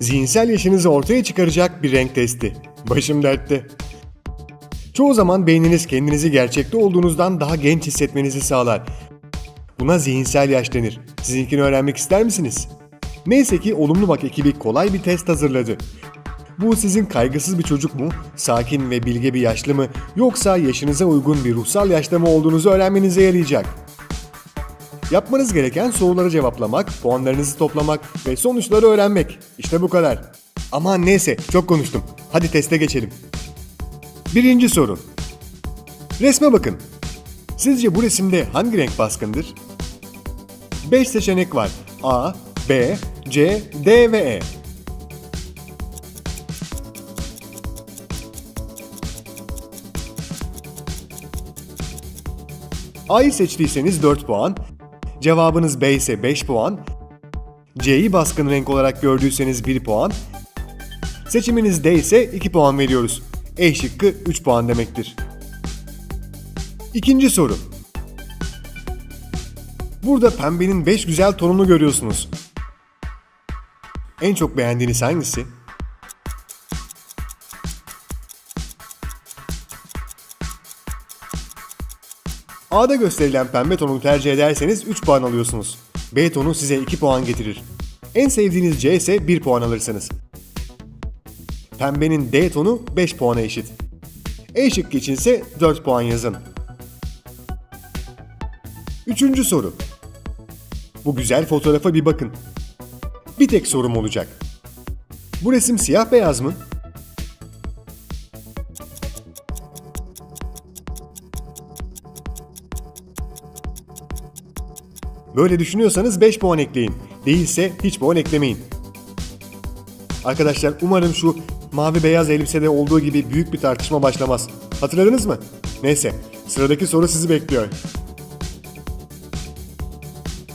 Zihinsel yaşınızı ortaya çıkaracak bir renk testi. Başım dertte. Çoğu zaman beyniniz kendinizi gerçekte olduğunuzdan daha genç hissetmenizi sağlar. Buna zihinsel yaş denir. Sizinkini öğrenmek ister misiniz? Neyse ki Olumlu Bak ekibi kolay bir test hazırladı. Bu sizin kaygısız bir çocuk mu, sakin ve bilge bir yaşlı mı, yoksa yaşınıza uygun bir ruhsal yaşta mı olduğunuzu öğrenmenize yarayacak. Yapmanız gereken soruları cevaplamak, puanlarınızı toplamak ve sonuçları öğrenmek. İşte bu kadar. Aman neyse, çok konuştum. Hadi teste geçelim. Birinci soru. Resme bakın. Sizce bu resimde hangi renk baskındır? 5 seçenek var. A, B, C, D ve E. A'yı seçtiyseniz 4 puan, cevabınız B ise 5 puan, C'yi baskın renk olarak gördüyseniz 1 puan, seçiminiz D ise 2 puan veriyoruz. E şıkkı 3 puan demektir. İkinci soru. Burada pembenin 5 güzel tonunu görüyorsunuz. En çok beğendiğiniz hangisi? A'da gösterilen pembe tonu tercih ederseniz 3 puan alıyorsunuz. B tonu size 2 puan getirir. En sevdiğiniz C ise 1 puan alırsınız. Pembenin D tonu 5 puana eşit. E şıkkı içinse 4 puan yazın. Üçüncü soru. Bu güzel fotoğrafa bir bakın. Bir tek sorum olacak. Bu resim siyah beyaz mı? Böyle düşünüyorsanız 5 puan ekleyin. Değilse hiç puan eklemeyin. Arkadaşlar umarım şu mavi beyaz elbisede olduğu gibi büyük bir tartışma başlamaz. Hatırladınız mı? Neyse, sıradaki soru sizi bekliyor.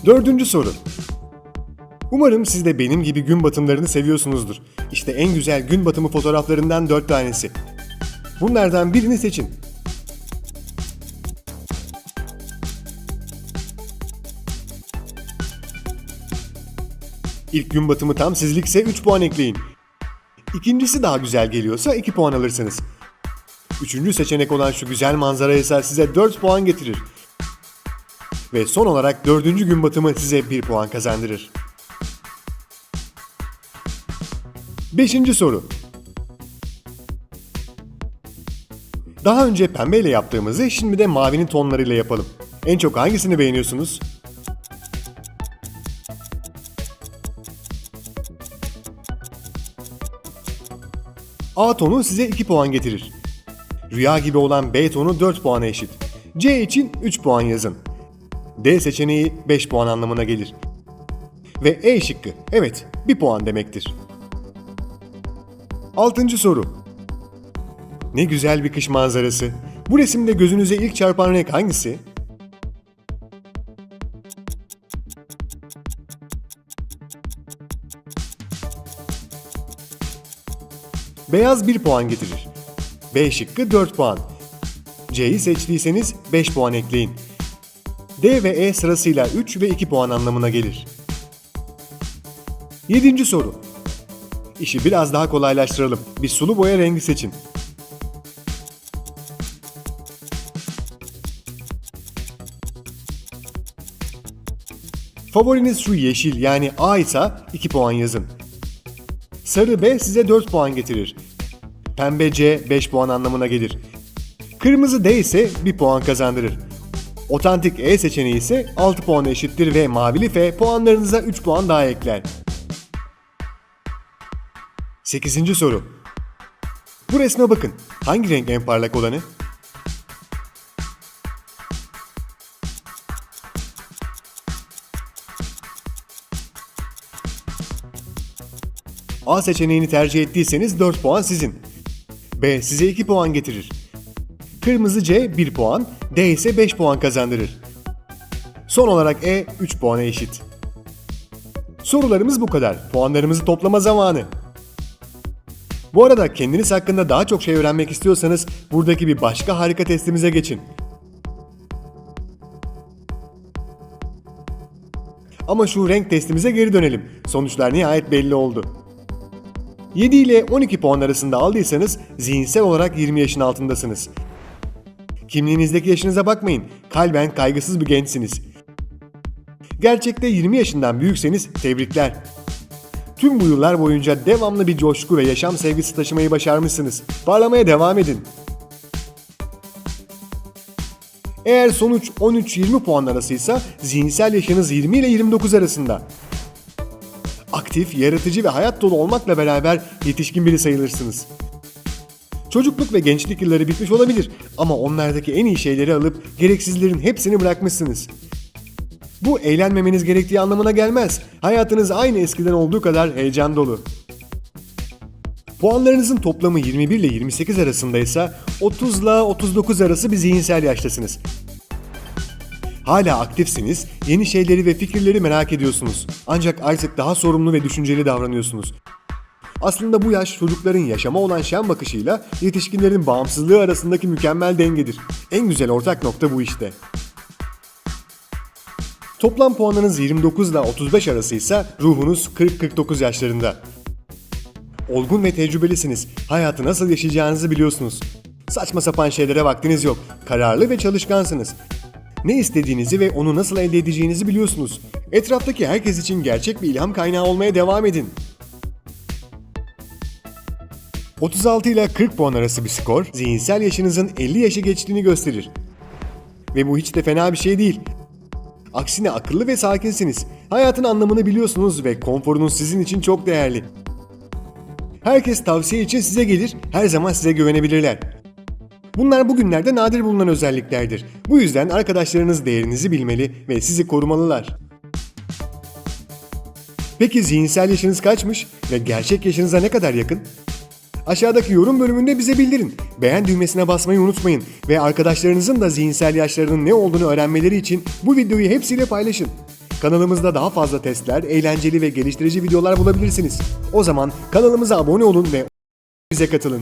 Dördüncü soru. Umarım siz de benim gibi gün batımlarını seviyorsunuzdur. İşte en güzel gün batımı fotoğraflarından 4 tanesi. Bunlardan birini seçin. İlk gün batımı tam sizlikse 3 puan ekleyin. İkincisi daha güzel geliyorsa 2 puan alırsınız. Üçüncü seçenek olan şu güzel manzara ise size 4 puan getirir. Ve son olarak dördüncü gün batımı size 1 puan kazandırır. Beşinci soru. Daha önce pembeyle yaptığımızı şimdi de mavinin tonlarıyla yapalım. En çok hangisini beğeniyorsunuz? A tonu size 2 puan getirir. Rüya gibi olan B tonu 4 puana eşit. C için 3 puan yazın. D seçeneği 5 puan anlamına gelir. Ve E şıkkı evet 1 puan demektir. Altıncı soru. Ne güzel bir kış manzarası. Bu resimde gözünüze ilk çarpan renk hangisi? Beyaz 1 puan getirir. B şıkkı 4 puan. C'yi seçtiyseniz 5 puan ekleyin. D ve E sırasıyla 3 ve 2 puan anlamına gelir. 7. soru. İşi biraz daha kolaylaştıralım. Bir sulu boya rengi seçin. Favoriniz şu yeşil yani A ise 2 puan yazın. Sarı B size 4 puan getirir. Pembe C 5 puan anlamına gelir. Kırmızı D ise 1 puan kazandırır. Otantik E seçeneği ise 6 puan eşittir ve mavili F puanlarınıza 3 puan daha ekler. 8. soru. Bu resme bakın. Hangi renk en parlak olanı? A seçeneğini tercih ettiyseniz 4 puan sizin. B size 2 puan getirir. Kırmızı C 1 puan, D ise 5 puan kazandırır. Son olarak E 3 puana eşit. Sorularımız bu kadar. Puanlarımızı toplama zamanı. Bu arada kendiniz hakkında daha çok şey öğrenmek istiyorsanız buradaki bir başka harika testimize geçin. Ama şu renk testimize geri dönelim. Sonuçlar nihayet belli oldu. 7 ile 12 puan arasında aldıysanız zihinsel olarak 20 yaşın altındasınız. Kimliğinizdeki yaşınıza bakmayın. Kalben kaygısız bir gençsiniz. Gerçekte 20 yaşından büyükseniz tebrikler. Tüm bu yıllar boyunca devamlı bir coşku ve yaşam sevgisi taşımayı başarmışsınız. Parlamaya devam edin. Eğer sonuç 13-20 puan arasıysa zihinsel yaşınız 20 ile 29 arasında. Aktif, yaratıcı ve hayat dolu olmakla beraber yetişkin biri sayılırsınız. Çocukluk ve gençlik yılları bitmiş olabilir ama onlardaki en iyi şeyleri alıp gereksizlerin hepsini bırakmışsınız. Bu eğlenmemeniz gerektiği anlamına gelmez. Hayatınız aynı eskiden olduğu kadar heyecan dolu. Puanlarınızın toplamı 21 ile 28 arasındaysa 30 ile 39 arası bir zihinsel yaştasınız. Hala aktifsiniz, yeni şeyleri ve fikirleri merak ediyorsunuz. Ancak artık daha sorumlu ve düşünceli davranıyorsunuz. Aslında bu yaş çocukların yaşama olan şen bakışıyla yetişkinlerin bağımsızlığı arasındaki mükemmel dengedir. En güzel ortak nokta bu işte. Toplam puanınız 29 ile 35 arasıysa ruhunuz 40-49 yaşlarında. Olgun ve tecrübelisiniz. Hayatı nasıl yaşayacağınızı biliyorsunuz. Saçma sapan şeylere vaktiniz yok. Kararlı ve çalışkansınız. Ne istediğinizi ve onu nasıl elde edeceğinizi biliyorsunuz. Etraftaki herkes için gerçek bir ilham kaynağı olmaya devam edin. 36 ile 40 puan arası bir skor, zihinsel yaşınızın 50 yaşı geçtiğini gösterir. Ve bu hiç de fena bir şey değil. Aksine akıllı ve sakinsiniz. Hayatın anlamını biliyorsunuz ve konforunuz sizin için çok değerli. Herkes tavsiye için size gelir, her zaman size güvenebilirler. Bunlar bugünlerde nadir bulunan özelliklerdir. Bu yüzden arkadaşlarınız değerinizi bilmeli ve sizi korumalılar. Peki zihinsel yaşınız kaçmış ve gerçek yaşınıza ne kadar yakın? Aşağıdaki yorum bölümünde bize bildirin. Beğen düğmesine basmayı unutmayın ve arkadaşlarınızın da zihinsel yaşlarının ne olduğunu öğrenmeleri için bu videoyu hepsiyle paylaşın. Kanalımızda daha fazla testler, eğlenceli ve geliştirici videolar bulabilirsiniz. O zaman kanalımıza abone olun ve bize katılın.